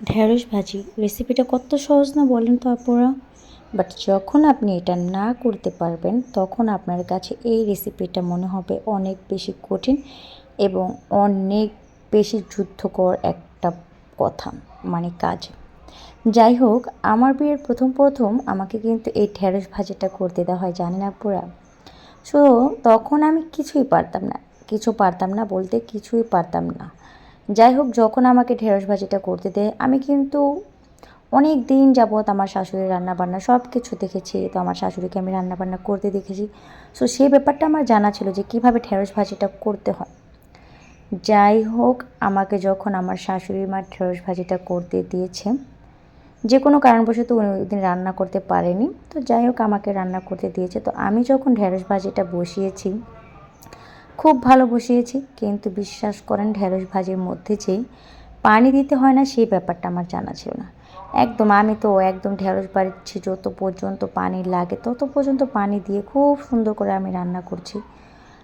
ঢেঁড়স ভাজি। রেসিপিটা কত সহজ না বলেন তো আপুরা? বাট যখন আপনি এটা না করতে পারবেন, তখন আপনার কাছে এই রেসিপিটা মনে হবে অনেক বেশি কঠিন এবং অনেক বেশি যুদ্ধকর একটা কথা মানে কাজ। যাই হোক, আমার বিয়ের প্রথম প্রথম আমাকে কিন্তু এই ঢেঁড়স ভাজিটা করতে দেওয়া হয়, জানেন আপুরা? সো তখন আমি কিছুই পারতাম না, কিছু পারতাম না বলতে কিছুই পারতাম না। যাই হোক যখন আমাকে ঢেঁড়স ভাজিটা করতে দেয়, আমি কিন্তু অনেক দিন যাবৎ আমার শাশুড়ির রান্নাবান্না সব কিছু দেখেছি। তো আমার শাশুড়িকে আমি রান্নাবান্না করতে দেখেছি। সো সেই ব্যাপারটা আমার জানা ছিল যে কীভাবে ঢেঁড়স ভাজিটা করতে হয়। যাই হোক আমাকে যখন আমার শাশুড়ি মা ঢেঁড়স ভাজিটা করতে দিয়েছে, যে কোনো কারণবশত উনি দিন রান্না করতে পারেনি। তো যাই হোক আমাকে রান্না করতে দিয়েছে। তো আমি যখন ঢেঁড়স ভাজিটা বসিয়েছি খুব ভালো বসিয়েছি, কিন্তু বিশ্বাস করেন ঢেঁড়স ভাজির মধ্যে যে পানি দিতে হয় না, সেই ব্যাপারটা আমার জানা ছিল না। একদম আমি তো একদম ঢেঁড়স বাড়িচ্ছি, যত পর্যন্ত পানি লাগে তত পর্যন্ত পানি দিয়ে খুব সুন্দর করে আমি রান্না করছি।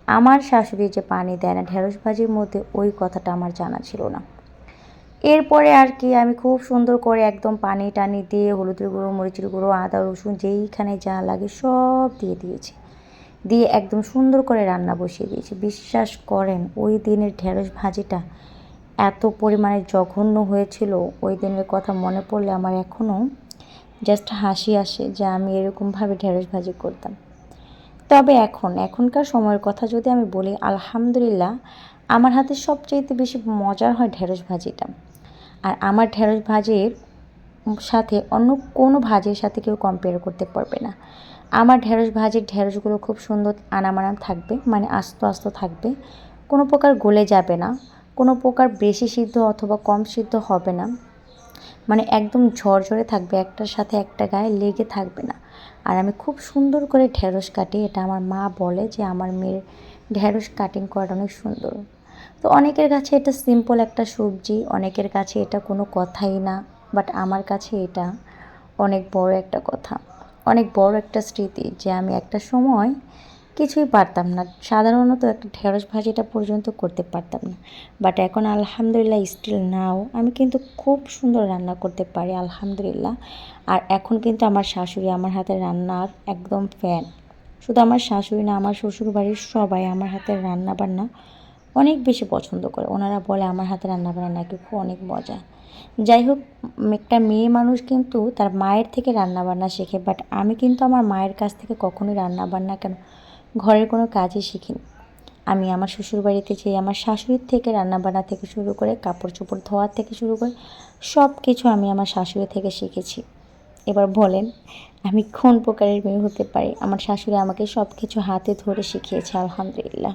আমার শাশুড়ি যে পানি দেয় না ঢেঁড়স ভাজির মধ্যে, ওই কথাটা আমার জানা ছিল না। এরপরে আর কি আমি খুব সুন্দর করে একদম পানি টানি দিয়ে হলুদের গুঁড়ো, মরিচের গুঁড়ো, আদা, রসুন, যেইখানে যা লাগে সব দিয়ে দিয়েছি। দিয়ে একদম সুন্দর করে রান্না বসিয়ে দিয়েছি। বিশ্বাস করেন, ওই দিনের ঢেঁড়স ভাজিটা এত পরিমাণে জঘন্য হয়েছিল, ওই দিনের কথা মনে পড়লে আমার এখনও জাস্ট হাসি আসে যে আমি এরকমভাবে ঢেঁড়স ভাজি করতাম। তবে এখন, এখনকার সময়ের কথা যদি আমি বলি, আলহামদুলিল্লাহ আমার হাতে সবচেয়ে বেশি মজার হয় ঢেঁড়স ভাজিটা। আর আমার ঢেঁড়স ভাজির সাথে অন্য কোনো ভাজির সাথে কেউ কম্পেয়ার করতে পারবে না। আমার ঢেঁড়স ভাজির ঢেঁড়সগুলো খুব সুন্দর আনামানাম থাকবে মানে আস্ত আস্ত থাকবে। কোনো প্রকার গলে যাবে না, কোনো প্রকার বেশি সিদ্ধ অথবা কম সিদ্ধ হবে না। মানে একদম ঝরঝরে থাকবে, একটার সাথে একটা গায়ে লেগে থাকবে না। আর আমি খুব সুন্দর করে ঢেঁড়স কাটি, এটা আমার মা বলে যে আমার মেয়ের ঢেঁড়স কাটিং করাটা অনেক সুন্দর। তো অনেকের কাছে এটা সিম্পল একটা সবজি, অনেকের কাছে এটা কোনো কথাই না। বাট আমার কাছে এটা অনেক বড় একটা কথা। অনেক বড় একটা স্মৃতি যে আমি একটা সময় কিছুই পারতাম না। সাধারণত একটা ঢেঁড়স ভাজিটা পর্যন্ত করতে পারতাম না। বাট এখন আলহামদুলিল্লাহ স্টিল নাও আমি কিন্তু খুব সুন্দর রান্না করতে পারি, আলহামদুলিল্লাহ। আর এখন কিন্তু আমার শাশুড়ি আমার হাতে রান্নার একদম ফ্যান শুধু আমার শাশুড়ি না, আমার শ্বশুর বাড়ির সবাই আমার হাতের রান্না বান্না অনেক বেশি পছন্দ করে। ওনারা বলে, আমার হাতে রান্না বান্না নাকি খুব অনেক মজা। যাই হোক, একটা মেয়ে মানুষ কিন্তু তার মায়ের থেকে রান্না বান্না শেখে বাট আমি কিন্তু আমার মায়ের কাছ থেকে কখনোই রান্না বান্না কেন ঘরের কোনো কাজই শিখিনি। আমি আমার শ্বশুরবাড়িতে যেয়ে আমার শাশুড়ির থেকে রান্নাবান্না থেকে শুরু করে কাপড় চোপড় ধোয়ার থেকে শুরু করে সব কিছু আমি আমার শাশুড়ি থেকে শিখেছি। এবার বলেন, আমি কোন প্রকারের মেয়ে হতে পারি? আমার শাশুড়ি আমাকে সব কিছু হাতে ধরে শিখিয়েছে, আলহামদুলিল্লাহ।